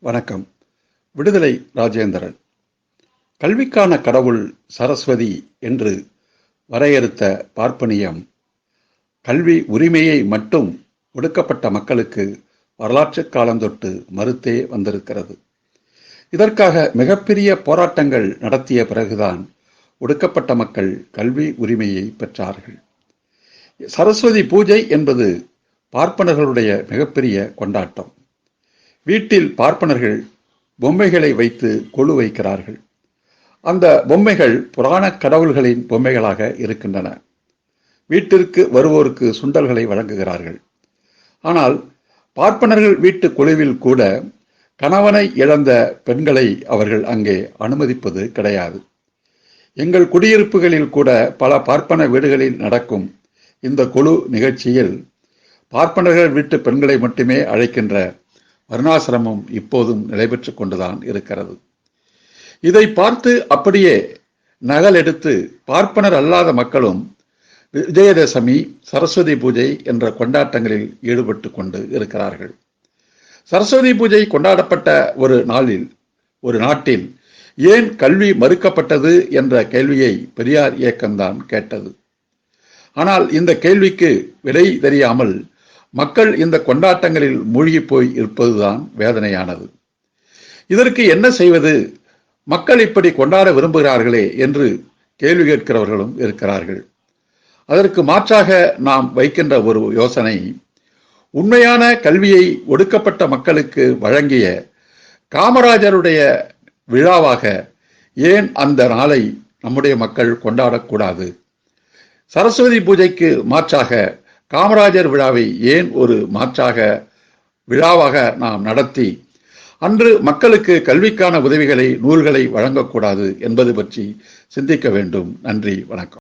வணக்கம். விடுதலை ராஜேந்திரன். கல்விக்கான கடவுள் சரஸ்வதி என்று வரையறுத்த பார்ப்பனியம் கல்வி உரிமையை மட்டும் ஒடுக்கப்பட்ட மக்களுக்கு வரலாற்று காலந்தொட்டு மறுத்தே வந்திருக்கிறது. இதற்காக மிகப்பெரிய போராட்டங்கள் நடத்திய பிறகுதான் ஒடுக்கப்பட்ட மக்கள் கல்வி உரிமையை பெற்றார்கள். சரஸ்வதி பூஜை என்பது பார்ப்பனர்களுடைய மிகப்பெரிய கொண்டாட்டம். வீட்டில் பார்ப்பனர்கள் பொம்மைகளை வைத்து கொழு வைக்கிறார்கள். அந்த பொம்மைகள் புராண கடவுள்களின் பொம்மைகளாக இருக்கின்றன. வீட்டிற்கு வருவோருக்கு சுண்டல்களை வழங்குகிறார்கள். ஆனால் பார்ப்பனர்கள் வீட்டு குழுவில் கூட கணவனை இழந்த பெண்களை அவர்கள் அங்கே அனுமதிப்பது கிடையாது. எங்கள் குடியிருப்புகளில் கூட பல பார்ப்பன வீடுகளில் நடக்கும் இந்த குழு நிகழ்ச்சியில் பார்ப்பனர்கள் வீட்டு பெண்களை மட்டுமே அழைக்கின்ற வர்ணாசிரமம் இப்போதும் நிலைபெற்று கொண்டுதான் இருக்கிறது. இதை பார்த்து அப்படியே நகல் எடுத்து பார்ப்பனர் அல்லாத மக்களும் விஜயதசமி சரஸ்வதி பூஜை என்ற கொண்டாட்டங்களில் ஈடுபட்டு கொண்டு இருக்கிறார்கள். சரஸ்வதி பூஜை கொண்டாடப்பட்ட ஒரு நாளில் ஒரு நாட்டில் ஏன் கல்வி மறுக்கப்பட்டது என்ற கேள்வியை பெரியார் இயக்கம்தான் கேட்டது. ஆனால் இந்த கேள்விக்கு விடை தெரியாமல் மக்கள் இந்த கொண்டாட்டங்களில் மூழ்கி போய் இருப்பதுதான் வேதனையானது. இதற்கு என்ன செய்வது? மக்கள் இப்படி கொண்டாட விரும்புகிறார்களே என்று கேள்வி கேட்கிறவர்களும் இருக்கிறார்கள். அதற்கு மாற்றாக நாம் வைக்கின்ற ஒரு யோசனை உண்மையான கல்வியை ஒடுக்கப்பட்ட மக்களுக்கு வழங்கிய காமராஜருடைய விழாவாக ஏன் அந்த நாளை நம்முடைய மக்கள் கொண்டாடக்கூடாது? சரஸ்வதி பூஜைக்கு மாற்றாக காமராஜர் விழாவை ஏன் ஒரு மாற்றாக விழாவாக நாம் நடத்தி அன்று மக்களுக்கு கல்விக்கான உதவிகளை நூல்களை வழங்கக்கூடாது என்பது பற்றி சிந்திக்க வேண்டும். நன்றி வணக்கம்.